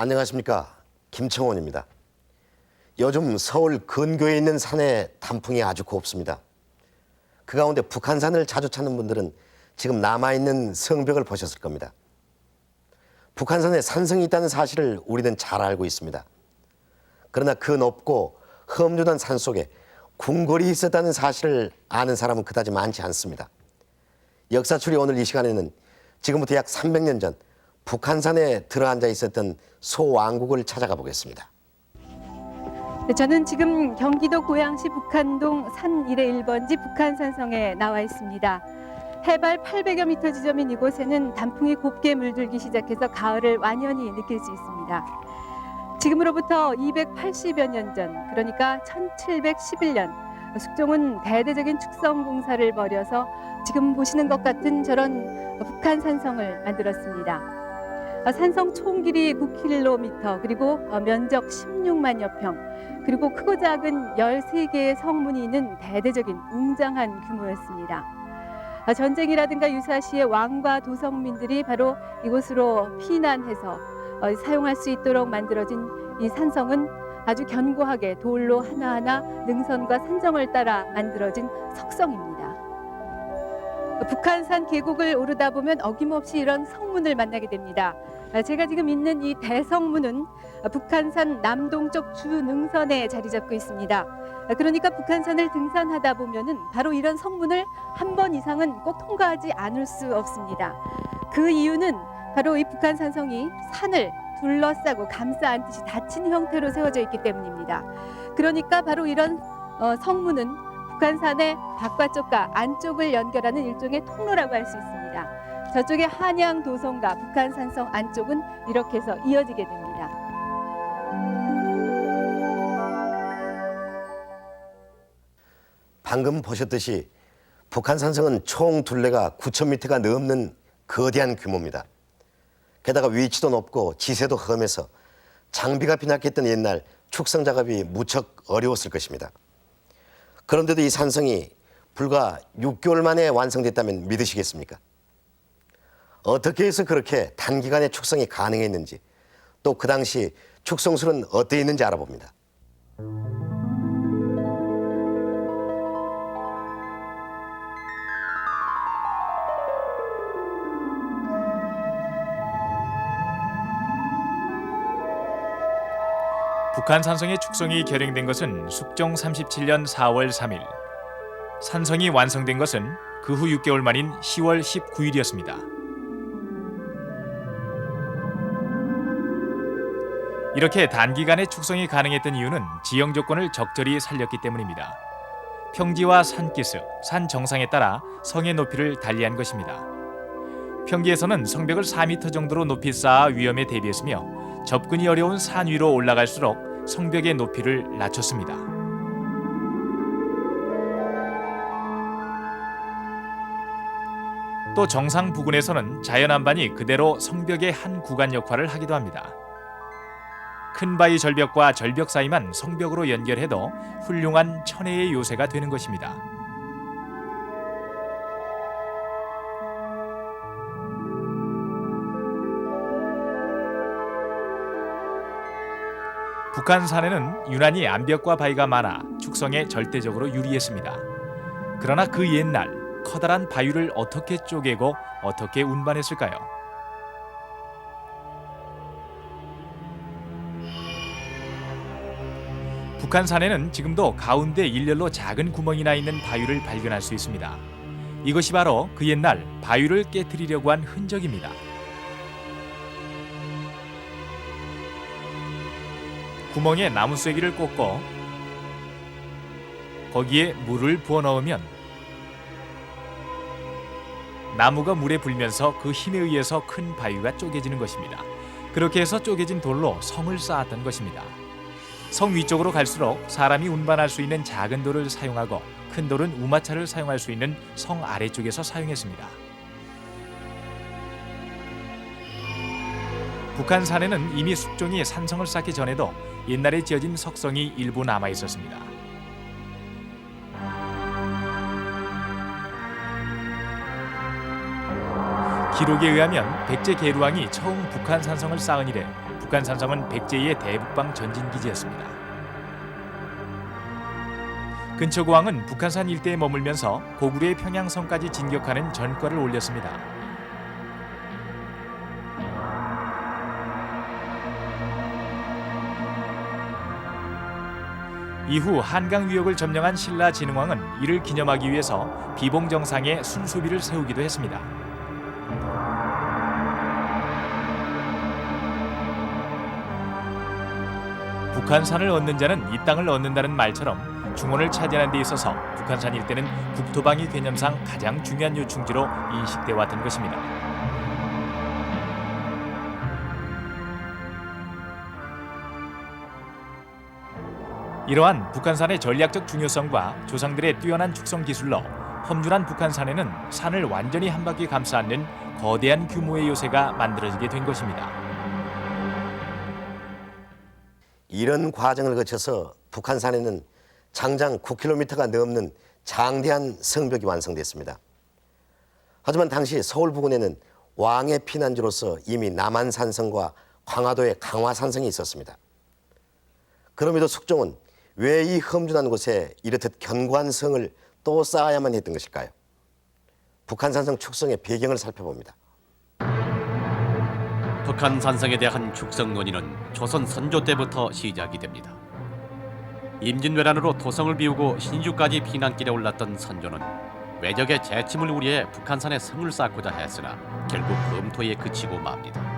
안녕하십니까 김청원입니다. 요즘 서울 근교에 있는 산에 단풍이 아주 곱습니다. 그 가운데 북한산을 자주 찾는 분들은 지금 남아있는 성벽을 보셨을 겁니다. 북한산에 산성이 있다는 사실을 우리는 잘 알고 있습니다. 그러나 그 높고 험준한 산 속에 궁궐이 있었다는 사실을 아는 사람은 그다지 많지 않습니다. 역사출이 오늘 이 시간에는 지금부터 약 300년 전 북한산에 들어앉아 있었던 소왕국을 찾아가 보겠습니다. 네, 저는 지금 경기도 고양시 북한동 산 1의 1번지 북한산성에 나와 있습니다. 해발 800여 미터 지점인 이곳에는 단풍이 곱게 물들기 시작해서 가을을 완연히 느낄 수 있습니다. 지금으로부터 280여 년 전, 그러니까 1711년, 숙종은 대대적인 축성 공사를 벌여서 지금 보시는 것 같은 저런 북한 산성을 만들었습니다. 어, 산성 총 길이 9km 그리고 어, 면적 16만여 평 그리고 크고 작은 13개의 성문이 있는 대대적인 웅장한 규모였습니다. 어, 전쟁이라든가 유사시에 왕과 도성민들이 바로 이곳으로 피난해서 어, 사용할 수 있도록 만들어진 이 산성은 아주 견고하게 돌로 하나하나 능선과 산정을 따라 만들어진 석성입니다. 북한산 계곡을 오르다 보면 어김없이 이런 성문을 만나게 됩니다. 아, 제가 지금 있는 이 대성문은 북한산 남동쪽 주능선에 자리 잡고 있습니다. 아, 그러니까 북한산을 등산하다 보면은 바로 이런 성문을 한 번 이상은 꼭 통과하지 않을 수 없습니다. 그 이유는 바로 이 북한산성이 산을 둘러싸고 감싸 안듯이 닫힌 형태로 세워져 있기 때문입니다. 그러니까 바로 이런 어, 성문은 북한산의 바깥쪽과 안쪽을 연결하는 일종의 통로라고 할 수 있습니다. 저쪽의 한양 도성과 북한 산성 안쪽은 이렇게 해서 이어지게 됩니다. 방금 보셨듯이 북한 산성은 총 둘레가 9,000m가 넘는 거대한 규모입니다. 게다가 위치도 높고 지세도 험해서 장비가 빈약했던 옛날 축성 작업이 무척 어려웠을 것입니다. 그런데도 이 산성이 불과 6개월 만에 완성됐다면 믿으시겠습니까? 어떻게 해서 그렇게 단기간에 축성이 가능했는지 또 그 당시 축성술은 어떠했는지 알아봅니다. 북한 산성의 축성이 결행된 것은 숙종 37년 4월 3일. 산성이 완성된 것은 그 후 6개월 만인 10월 19일이었습니다. 이렇게 단기간에 축성이 가능했던 이유는 지형 조건을 적절히 살렸기 때문입니다. 평지와 산기슭, 산 정상에 따라 성의 높이를 달리한 것입니다. 평지에서는 성벽을 4m 정도로 높이 쌓아 위험에 대비했으며 접근이 어려운 산 위로 올라갈수록 성벽의 높이를 낮췄습니다. 또 정상 부근에서는 자연 안반이 그대로 성벽의 한 구간 역할을 하기도 합니다. 큰 바위 절벽과 절벽 사이만 성벽으로 연결해도 훌륭한 천혜의 요새가 되는 것입니다. 북한산에는 유난히 암벽과 바위가 많아 축성에 절대적으로 유리했습니다. 그러나 그 옛날 커다란 바위를 어떻게 쪼개고 어떻게 운반했을까요? 북한산에는 지금도 가운데 일렬로 작은 구멍이 나 있는 바위를 발견할 수 있습니다. 이것이 바로 그 옛날 바위를 깨뜨리려고 한 흔적입니다. 구멍에 나무 쐐기를 꽂고 거기에 물을 부어 넣으면 나무가 물에 불면서 그 힘에 의해서 큰 바위가 쪼개지는 것입니다. 그렇게 해서 쪼개진 돌로 성을 쌓았던 것입니다. 성 위쪽으로 갈수록 사람이 운반할 수 있는 작은 돌을 사용하고 큰 돌은 우마차를 사용할 수 있는 성 아래쪽에서 사용했습니다. 북한 산에는 이미 숙종이 산성을 쌓기 전에도 옛날에 지어진 석성이 일부 남아 있었습니다. 기록에 의하면 백제 계루왕이 처음 북한 산성을 쌓은 이래 북한 산성은 백제의 대북방 전진 기지였습니다. 근처 고왕은 북한산 일대에 머물면서 고구려의 평양성까지 진격하는 전과를 올렸습니다. 이후 한강 위역을 점령한 신라 진흥왕은 이를 기념하기 위해서 비봉 정상에 순수비를 세우기도 했습니다. 북한산을 얻는 자는 이 땅을 얻는다는 말처럼 중원을 차지하는 데 있어서 북한산 일대는 국토방위 개념상 가장 중요한 요충지로 인식돼 왔던 것입니다. 이러한 북한산의 전략적 중요성과 조상들의 뛰어난 축성 기술로 험준한 북한산에는 산을 완전히 한 바퀴 감싸 안는 거대한 규모의 요새가 만들어지게 된 것입니다. 이런 과정을 거쳐서 북한산에는 장장 9km가 넘는 장대한 성벽이 완성됐습니다. 하지만 당시 서울 부근에는 왕의 피난지로서 이미 남한산성과 광화도의 강화산성이 있었습니다. 그럼에도 숙종은 왜 이 험준한 곳에 이렇듯 견고한 성을 또 쌓아야만 했던 것일까요? 북한산성 축성의 배경을 살펴봅니다. 북한 산성에 대한 축성 논의는 조선 선조 때부터 시작이 됩니다. 임진왜란으로 토성을 비우고 신주까지 피난길에 올랐던 선조는 외적의 재침을 우려해 북한산에 성을 쌓고자 했으나 결국 검토에 그치고 맙니다.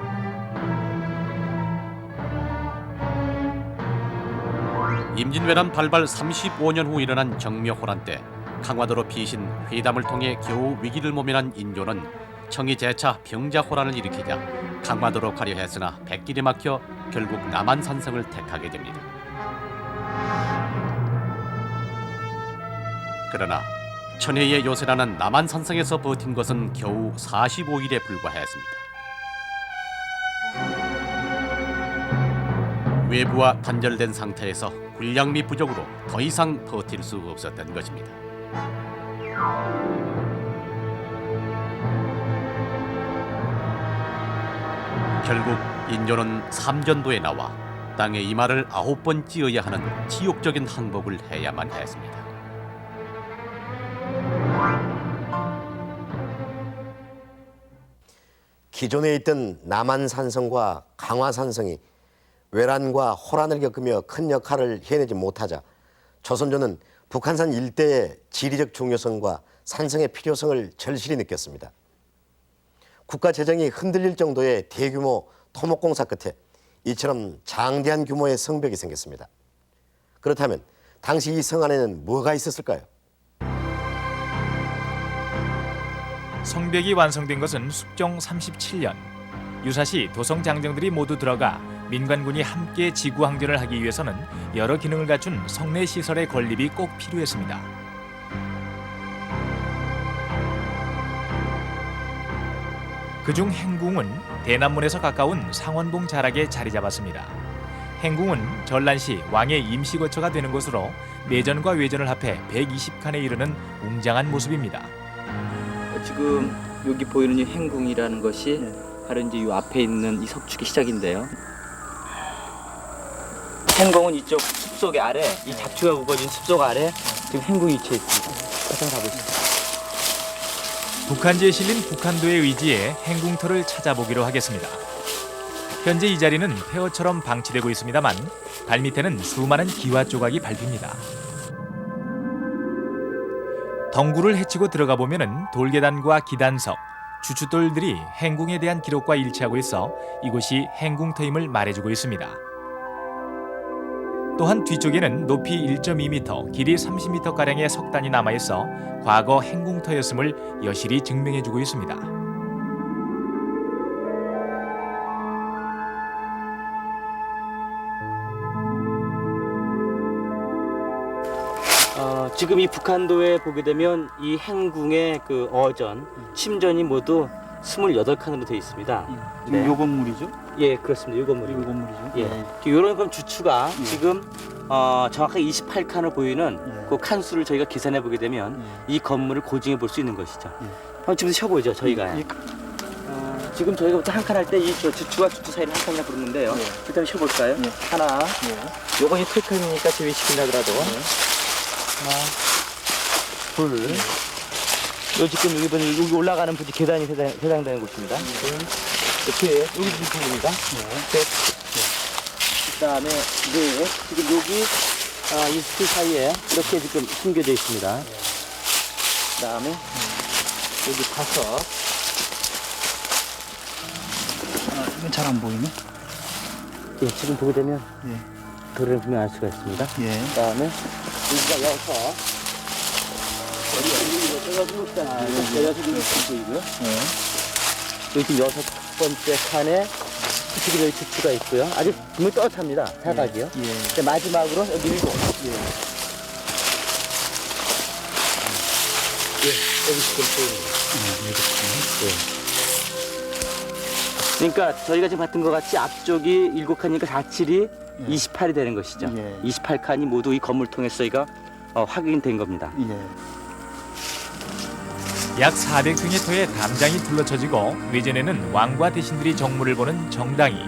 임진왜란 발발 35년 후 일어난 정묘호란 때 강화도로 피신 회담을 통해 겨우 위기를 모면한 인조는 청이 재차 병자호란을 일으키자 강화도로 가려 했으나 백길이 막혀 결국 남한산성을 택하게 됩니다. 그러나 천혜의 요새라는 남한산성에서 버틴 것은 겨우 45일에 불과했습니다. 외부와 단절된 상태에서 및 부족으로 더 이상 버틸 수 없었던 것입니다. 결국 인조는 삼전도에 나와 땅에 이마를 아홉 번 찧어야 하는 지옥적인 항복을 해야만 했습니다. 기존에 있던 남한산성과 강화산성이 외란과 호란을 겪으며 큰 역할을 해내지 못하자 조선조는 북한산 일대의 지리적 중요성과 산성의 필요성을 절실히 느꼈습니다. 국가 재정이 흔들릴 정도의 대규모 토목공사 끝에 이처럼 장대한 규모의 성벽이 생겼습니다. 그렇다면 당시 이 성 안에는 뭐가 있었을까요? 성벽이 완성된 것은 숙종 37년. 유사시 도성 장정들이 모두 들어가 민관군이 함께 지구 항전을 하기 위해서는 여러 기능을 갖춘 성내 시설의 건립이 꼭 필요했습니다. 그중 행궁은 대남문에서 가까운 상원봉 자락에 자리 잡았습니다. 행궁은 전란시 왕의 임시 거처가 되는 곳으로 내전과 외전을 합해 120칸에 이르는 웅장한 모습입니다. 지금 여기 보이는 이 행궁이라는 것이 바로 이제 이 앞에 있는 이 석축의 시작인데요. 행궁은 이쪽 숲속 아래 이 잡초가 우거진 숲속 아래 지금 행궁이 위치해 있습니다. 가서 가보시죠. 북한지에 실린 북한도의 의지에 행궁터를 찾아보기로 하겠습니다. 현재 이 자리는 폐허처럼 방치되고 있습니다만 발밑에는 수많은 기와 조각이 밟힙니다. 덩굴을 헤치고 들어가 보면은 돌계단과 기단석, 주춧돌들이 행궁에 대한 기록과 일치하고 있어 이곳이 행궁터임을 말해주고 있습니다. 또한 뒤쪽에는 높이 1.2m, 길이 30m 가량의 석단이 남아 있어 과거 행궁터였음을 여실히 증명해 주고 있습니다. 어, 지금 이 북한도에 보게 되면 이 행궁의 그 어전, 침전이 모두 28칸으로 되어 있습니다. 지금 네. 요 건물이죠? 예, 그렇습니다. 이 건물이. 요 건물이죠? 예. 이런 그럼 주추가 예. 지금 어, 정확하게 28칸을 보이는 예. 그 칸수를 저희가 계산해 보게 되면 예. 이 건물을 고증해 볼 수 있는 것이죠. 예. 한번 지금 쳐보죠, 저희가. 예. 어, 지금 저희가 한 칸 할 때 이 주추와 주추 사이를 한 칸이나 부르는데요. 일단 쉬어볼까요? 하나. 요건 이 트리칸이니까 제외시킨다 하더라도. 하나, 둘. 요 지금 여기 보면 여기 올라가는 부지 계단이 세상, 세상되는 곳입니다. 둘. 이렇게 여기 지금입니다. 셋. 그다음에 네. 지금 여기 아, 이 스킬 사이에 이렇게 지금 숨겨져 있습니다. 그다음에 여기 다섯. 이건 잘 안 보이네. 예, 지금 보게 되면 예. 도를 보면 알 수가 있습니다. 예. 그다음에 여기가 여섯. 여기. 예. 여섯 번째 칸에 여기 주추가 있고요. 아직 분명히 떳합니다. 사각이요. 예. 이제 마지막으로 여기 일곱. 예. 예, 여기 지금 보입니다. 예. 그러니까 저희가 지금 봤던 것 같이 앞쪽이 일곱 칸이니까 4, 7이 28이 되는 것이죠. 예. 28칸이 모두 이 건물 통해서 저희가 어, 확인된 겁니다. 예. 약 400평의 터에 담장이 둘러쳐지고 외전에는 왕과 대신들이 정무를 보는 정당이,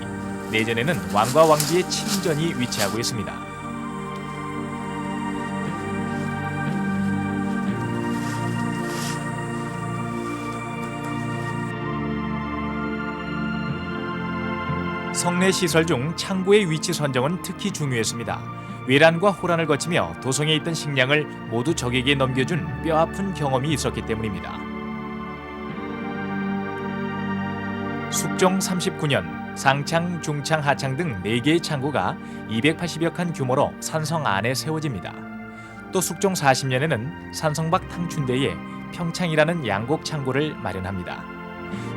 내전에는 왕과 왕비의 침전이 위치하고 있습니다. 성내 시설 중 창고의 위치 선정은 특히 중요했습니다. 외란과 호란을 거치며 도성에 있던 식량을 모두 적에게 넘겨준 뼈아픈 경험이 있었기 때문입니다. 숙종 39년 상창, 중창, 하창 등 4개의 창고가 280여 칸 규모로 산성 안에 세워집니다. 또 숙종 40년에는 산성박 탕춘대에 평창이라는 양곡 창고를 마련합니다.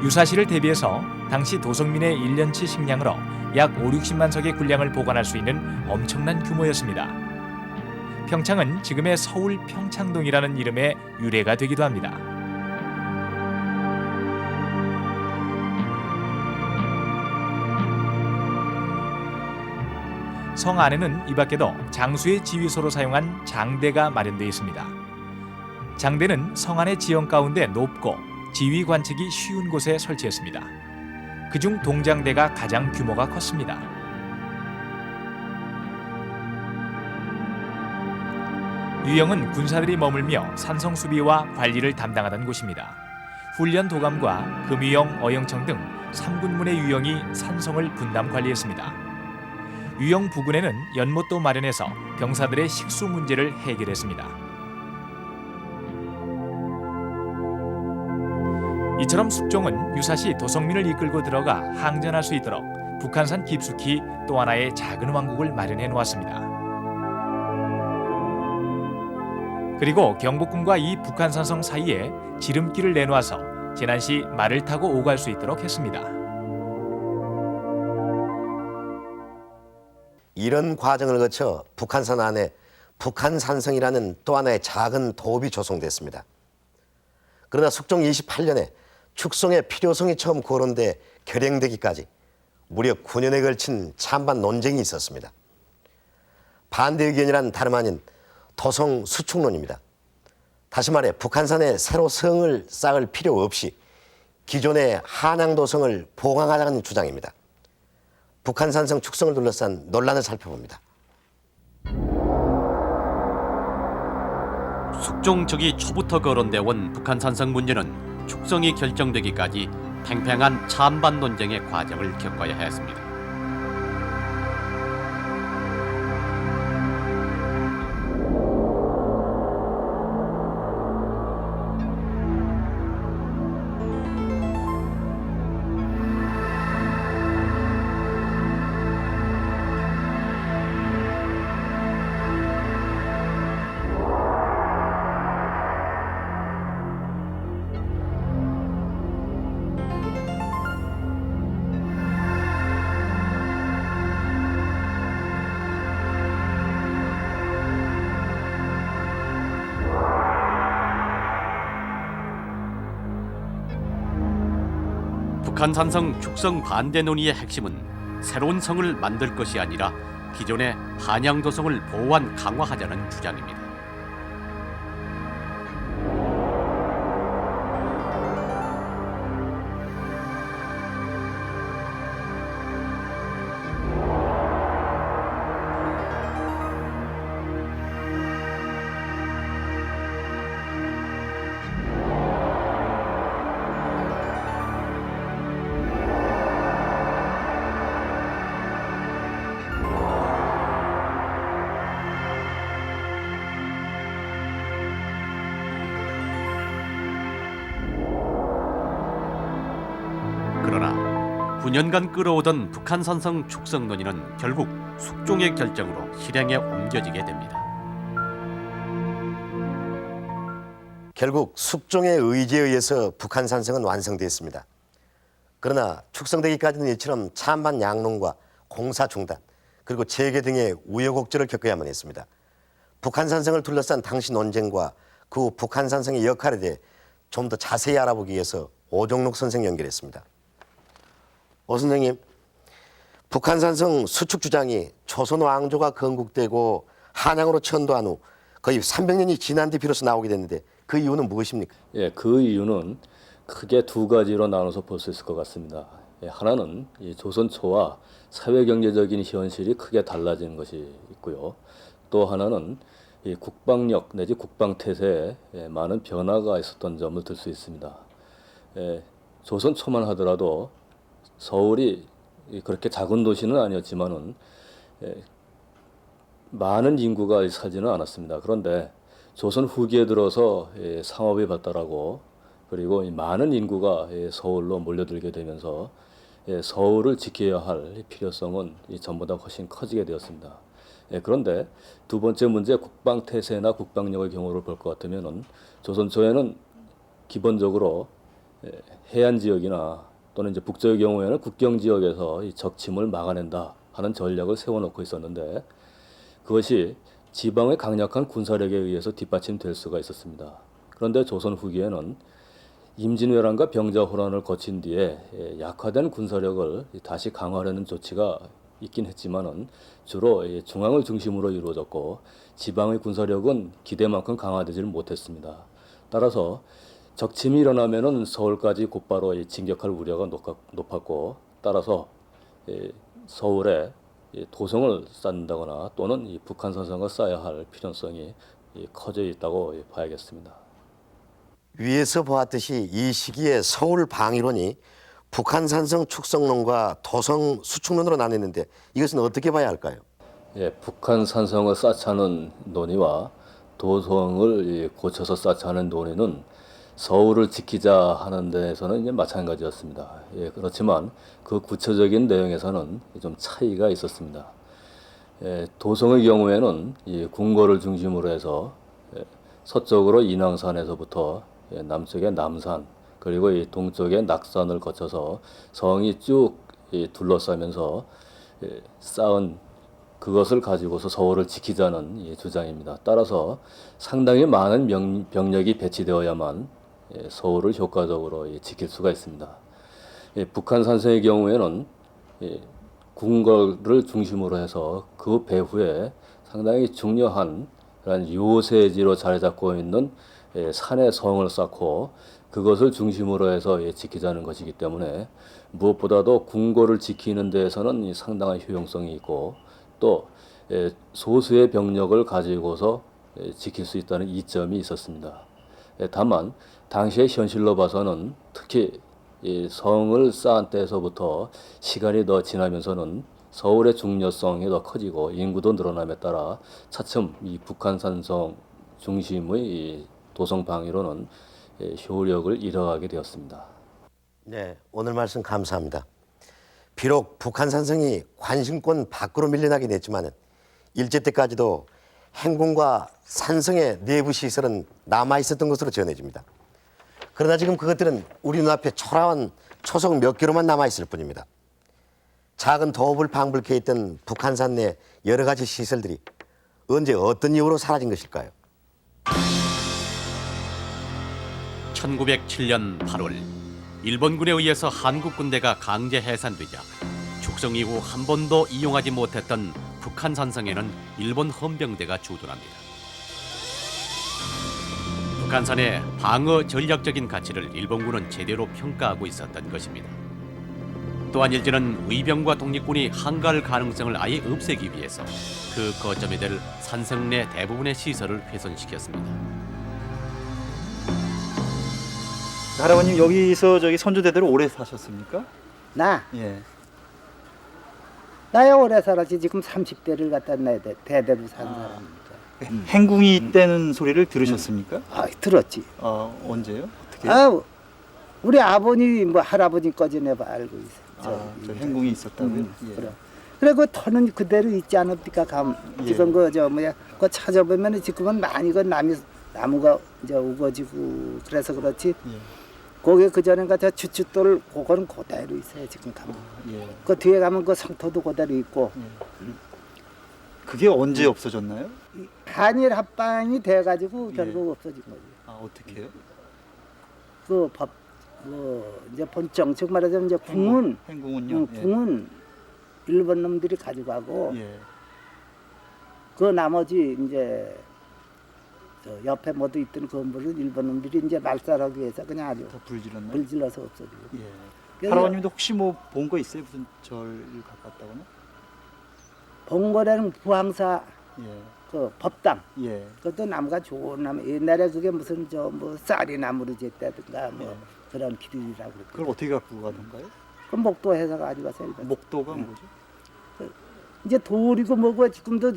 유사시를 대비해서 당시 도성민의 1년치 식량으로 약 5, 60만 석의 군량을 보관할 수 있는 엄청난 규모였습니다. 평창은 지금의 서울 평창동이라는 이름의 유래가 되기도 합니다. 성 안에는 이 밖에도 장수의 지휘소로 사용한 장대가 마련되어 있습니다. 장대는 성 안의 지형 가운데 높고 지휘 관측이 쉬운 곳에 설치했습니다. 그중 동장대가 가장 규모가 컸습니다. 유영은 군사들이 머물며 산성 수비와 관리를 담당하던 곳입니다. 훈련 도감과 금유영, 어영청 등 3군문의 유영이 산성을 분담 관리했습니다. 유영 부근에는 연못도 마련해서 병사들의 식수 문제를 해결했습니다. 이처럼 숙종은 유사시 도성민을 이끌고 들어가 항전할 수 있도록 북한산 깊숙이 또 하나의 작은 왕국을 마련해 놓았습니다. 그리고 경복궁과 이 북한산성 사이에 지름길을 내놓아서 재난 시 말을 타고 오갈 수 있도록 했습니다. 이런 과정을 거쳐 북한산 안에 북한산성이라는 또 하나의 작은 도읍이 조성됐습니다. 그러나 숙종 28년에 축성의 필요성이 처음 거론돼 결행되기까지 무려 9년에 걸친 찬반 논쟁이 있었습니다. 반대 의견이란 다름 아닌 도성 수축론입니다. 다시 말해 북한산에 새로 성을 쌓을 필요 없이 기존의 한양도성을 보강하자는 주장입니다. 북한산성 축성을 둘러싼 논란을 살펴봅니다. 숙종 즉위 초부터 거론돼 온 북한산성 문제는 축성이 결정되기까지 팽팽한 찬반 논쟁의 과정을 겪어야 했습니다. 북한 산성 축성 반대 논의의 핵심은 새로운 성을 만들 것이 아니라 기존의 한양도성을 보완 강화하자는 주장입니다. 수년간 끌어오던 북한 산성 축성 논의는 결국 숙종의 결정으로 실행에 옮겨지게 됩니다. 결국 숙종의 의지에 의해서 북한 산성은 완성됐습니다. 그러나 축성되기까지는 이처럼 찬반 양론과 공사 중단 그리고 재개 등의 우여곡절을 겪어야만 했습니다. 북한 산성을 둘러싼 당시 논쟁과 그후 북한 산성의 역할에 대해 좀 더 자세히 알아보기 위해서 오종록 선생 연결했습니다. 오 선생님, 북한 산성 수축 주장이 조선 왕조가 건국되고 한양으로 천도한 후 거의 300년이 지난 뒤 비로소 나오게 됐는데 그 이유는 무엇입니까? 예, 그 이유는 크게 두 가지로 나눠서 볼 수 있을 것 같습니다. 예, 하나는 이 조선 초와 사회 경제적인 현실이 크게 달라진 것이 있고요. 또 하나는 이 국방력 내지 국방 태세에 예, 많은 변화가 있었던 점을 들 수 있습니다. 예, 조선 초만 하더라도 서울이 이 그렇게 작은 도시는 아니었지만은 예, 많은 인구가 살지는 않았습니다. 그런데 조선 후기에 들어서 예, 상업이 발달하고 그리고 이 많은 인구가 예, 서울로 몰려들게 되면서 예, 서울을 지켜야 할 필요성은 이 전보다 훨씬 커지게 되었습니다. 예, 그런데 두 번째 문제 국방 태세나 국방력의 경우를 볼 것 같으면은 조선 초에는 기본적으로 예, 해안 지역이나 또는 이제 북쪽의 경우에는 국경 지역에서 이 적침을 막아낸다 하는 전략을 세워놓고 있었는데 그것이 지방의 강력한 군사력에 의해서 뒷받침될 수가 있었습니다. 그런데 조선 후기에는 임진왜란과 병자호란을 거친 뒤에 예, 약화된 군사력을 다시 강화하려는 조치가 있긴 했지만은 주로 이 중앙을 중심으로 이루어졌고 지방의 군사력은 기대만큼 강화되지를 못했습니다. 따라서 적침이 일어나면은 서울까지 곧바로 이 진격할 우려가 높았고 따라서 이 서울에 이 도성을 쌓는다거나 또는 이 북한 선상을 쌓아야 할 필요성이 이 커져 있다고 봐야겠습니다. 위에서 보았듯이 이 시기에 서울 방위론이 북한 산성 축성론과 도성 수축론으로 나뉘는데 이것은 어떻게 봐야 할까요? 예, 북한 산성을 쌓자는 논의와 도성을 이 고쳐서 쌓자는 논의는 서울을 지키자 하는 데에서는 이제 마찬가지였습니다. 예, 그렇지만 그 구체적인 내용에서는 좀 차이가 있었습니다. 예, 도성의 경우에는 이 궁궐을 중심으로 해서 예, 서쪽으로 인왕산에서부터 예, 남쪽의 남산 그리고 이 동쪽의 낙산을 거쳐서 성이 쭉이 둘러싸면서 예, 쌓은 그것을 가지고서 서울을 지키자는 이 주장입니다. 따라서 상당히 많은 명, 병력이 배치되어야만 예, 서울을 효과적으로 예, 지킬 수가 있습니다. 예, 북한 산성의 경우에는 예, 궁궐을 중심으로 해서 그 배후에 상당히 중요한 그런 요새지로 자리 잡고 있는 예, 산의 성을 쌓고 그것을 중심으로 해서 예, 지키자는 것이기 때문에 무엇보다도 궁궐을 지키는 데에서는 이 상당한 효용성이 있고 또 예, 소수의 병력을 가지고서 예, 지킬 수 있다는 이점이 있었습니다. 예, 다만 당시의 현실로 봐서는 특히 이 성을 쌓은 때에서부터 시간이 더 지나면서는 서울의 중요성이 더 커지고 인구도 늘어남에 따라 차츰 이 북한 산성 중심의 이 도성 방위로는 예, 효력을 잃어가게 되었습니다. 네, 오늘 말씀 감사합니다. 비록 북한 산성이 관심권 밖으로 밀려나긴 했지만 일제 때까지도 행궁과 산성의 내부 시설은 남아 있었던 것으로 전해집니다. 그러나 지금 그것들은 우리 눈앞에 초라한 초석 몇 개로만 남아 있을 뿐입니다. 작은 도읍을 방불케 했던 북한산 내 여러 가지 시설들이 언제 어떤 이유로 사라진 것일까요? 1907년 8월 일본군에 의해서 한국 군대가 강제 해산되자 축성 이후 한 번도 이용하지 못했던 북한 산성에는 일본 헌병대가 주둔합니다. 북한산의 방어 전략적인 가치를 일본군은 제대로 평가하고 있었던 것입니다. 또한 일제는 의병과 독립군이 한가할 가능성을 아예 없애기 위해서 그 거점이 될 산성 내 대부분의 시설을 훼손시켰습니다. 할아버님 여기서 저기 선조대대로 오래 사셨습니까? 나 예. 나야 오래 살았지 지금 30대를 갖다 내 대, 대대로 산 사람이죠. 행궁이 때는 소리를 들으셨습니까? 아 들었지. 어, 언제요? 어떻게? 아 우리 아버님 뭐 할아버지까지 내가 알고 있어. 저, 아, 저 행궁이 있었다고요? 음, 예. 그래. 그래 그 터는 그대로 있지 않습니까? 감 예. 지금 그저 뭐야 그 찾아보면은 지금은 많이 그 나무 나무가 이제 우거지고 그래서 그렇지. 예. 거기 그 전에 가저 주춧돌 그거는 그대로 있어요 지금 가면. 예. 그 뒤에 가면 그 성토도 그대로 있고 그게 언제 없어졌나요? 이 한일 합방이 돼가지고 예. 결국 없어진 거지. 아 어떻게요? 그 법, 뭐 이제 본 정 책 말하자면 이제 궁은 행궁은요? 응, 예. 궁은 일본 놈들이 가져가고 예. 그 나머지 이제 저 옆에 모두 있던 건물을 일본 놈들이 이제 말살하기 위해서 그냥 아주 다 불질렀나요? 불질러서 없어지고. 예. 그래서 할아버님도 혹시 뭐 본 거 있어요? 무슨 절 가깝다거나? 봉고라는 부항사 예. 그 법당 예. 그것도 나무가 좋은 나무 옛날에 그게 무슨 저 뭐 쌀이 나무로 짓다든가 뭐 예. 그런 길이라고 그랬고 그걸 어떻게 갖고 가던가요? 그 목도 해서 가져가서 일본 목도가 뭐죠? 이제 돌이고 뭐고 지금도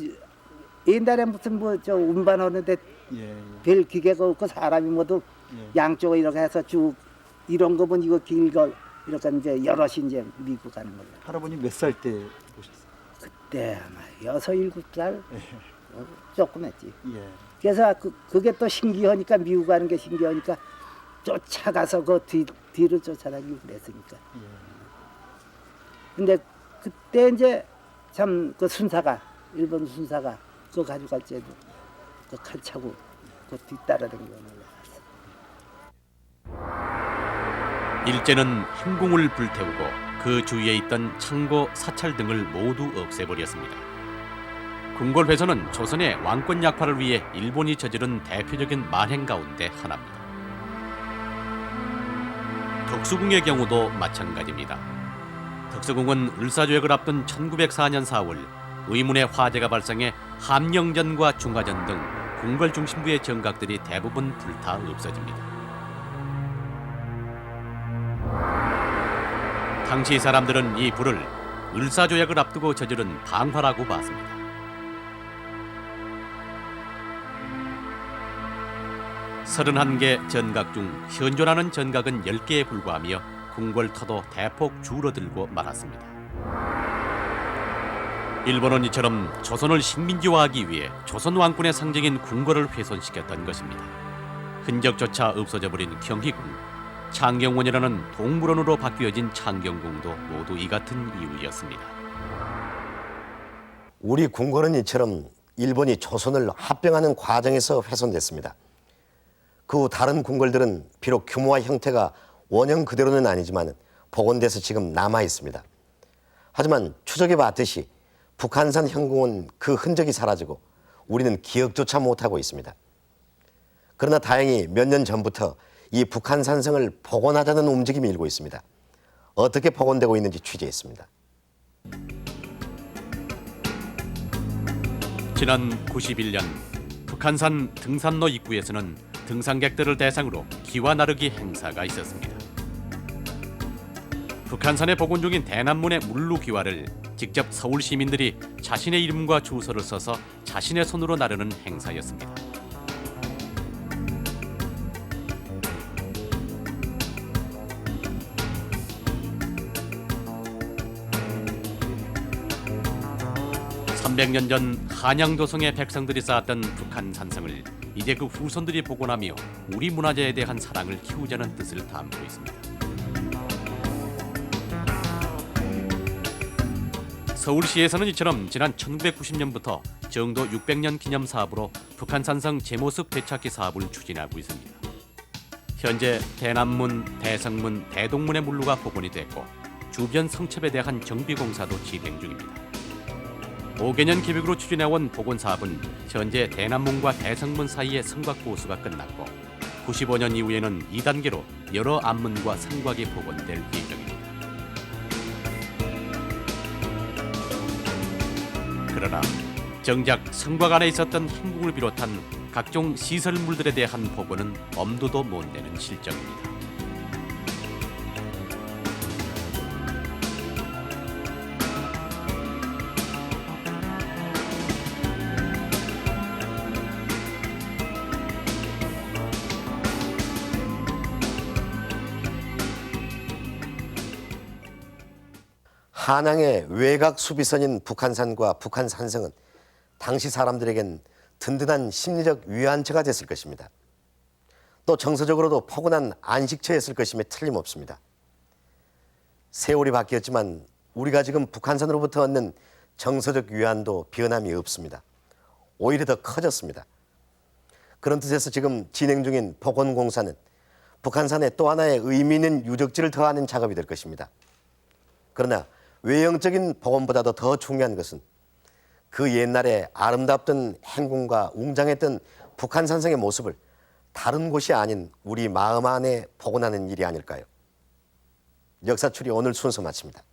옛날에 무슨 뭐 저 운반하는데 예. 예. 별 기계가 없고 사람이 모두 예. 양쪽을 이렇게 해서 쭉 이런 거 보면 이거 길거 이렇게 이제 여럿이 이제 미국 가는 거예요. 할아버님 몇 살 때 보셨어요? 그때 아마 여섯 일곱 살 예. 어, 조금 했지. 예. 그래서 그, 그게 또 신기하니까 미국 가는 게 신기하니까 쫓아가서 그 뒤, 뒤를 쫓아다니고 그랬으니까. 예. 근데 그때 이제 참 그 순사가 일본 순사가 그거 가져갈 때도 그칼 차고 그 뒤따라다니고 올라갔어. 일제는 행궁을 불태우고 그 주위에 있던 창고, 사찰 등을 모두 없애버렸습니다. 궁궐회선은 조선의 왕권 약화를 위해 일본이 저지른 대표적인 만행 가운데 하나입니다. 덕수궁의 경우도 마찬가지입니다. 덕수궁은 을사조약을 앞둔 1904년 4월 의문의 화재가 발생해 함령전과 중화전 등 궁궐 중심부의 정각들이 대부분 불타 없어집니다. 당시 사람들은 이 불을 을사조약을 앞두고 저지른 방화라고 봤습니다. 서른한 개 전각 중 현존하는 전각은 10개에 불과하며 궁궐터도 대폭 줄어들고 말았습니다. 일본은 이처럼 조선을 식민지화하기 위해 조선 왕권의 상징인 궁궐을 훼손시켰던 것입니다. 흔적조차 없어져 버린 경희궁, 창경원이라는 동물원으로 바뀌어진 창경궁도 모두 이 같은 이유였습니다. 우리 궁궐은 이처럼 일본이 조선을 합병하는 과정에서 훼손됐습니다. 그 후 다른 궁궐들은 비록 규모와 형태가 원형 그대로는 아니지만 복원돼서 지금 남아 있습니다. 하지만 추적해 봤듯이 북한산 현궁은 그 흔적이 사라지고 우리는 기억조차 못하고 있습니다. 그러나 다행히 몇 년 전부터 이 북한산성을 복원하자는 움직임이 일고 있습니다. 어떻게 복원되고 있는지 취재했습니다. 지난 91년 북한산 등산로 입구에서는 등산객들을 대상으로 기와 나르기 행사가 있었습니다. 북한산에 복원 중인 대남문의 물루 기와를 직접 서울 시민들이 자신의 이름과 주소를 써서 자신의 손으로 나르는 행사였습니다. (300년) 전 한양도성의 백성들이 쌓았던 북한 산성을 이제 그 후손들이 복원하며 우리 문화재에 대한 사랑을 키우자는 뜻을 담고 있습니다. 서울시에서는 이처럼 지난 1990년부터 정도 600년 기념 사업으로 북한 산성 제모습 되찾기 사업을 추진하고 있습니다. 현재 대남문, 대성문, 대동문의 물루가 복원이 됐고 주변 성첩에 대한 정비 공사도 진행 중입니다. 5개년 계획으로 추진해온 복원 사업은 현재 대남문과 대성문 사이의 성곽 보수가 끝났고 95년 이후에는 2단계로 여러 앞문과 성곽이 복원될 예정입니다. 그러나 정작 성곽 안에 있었던 행궁을 비롯한 각종 시설물들에 대한 복원은 엄두도 못 내는 실정입니다. 한양의 외곽 수비선인 북한산과 북한산성은 당시 사람들에겐 든든한 심리적 위안처가 됐을 것입니다. 또 정서적으로도 포근한 안식처였을 것임에 틀림없습니다. 세월이 바뀌었지만 우리가 지금 북한산으로부터 얻는 정서적 위안도 변함이 없습니다. 오히려 더 커졌습니다. 그런 뜻에서 지금 진행 중인 복원공사는 북한산에 또 하나의 의미 있는 유적지를 더하는 작업이 될 것입니다. 그러나 외형적인 복원보다도 더 중요한 것은 그 옛날에 아름답던 행궁과 웅장했던 북한 산성의 모습을 다른 곳이 아닌 우리 마음 안에 복원하는 일이 아닐까요? 역사출이 오늘 순서 마칩니다.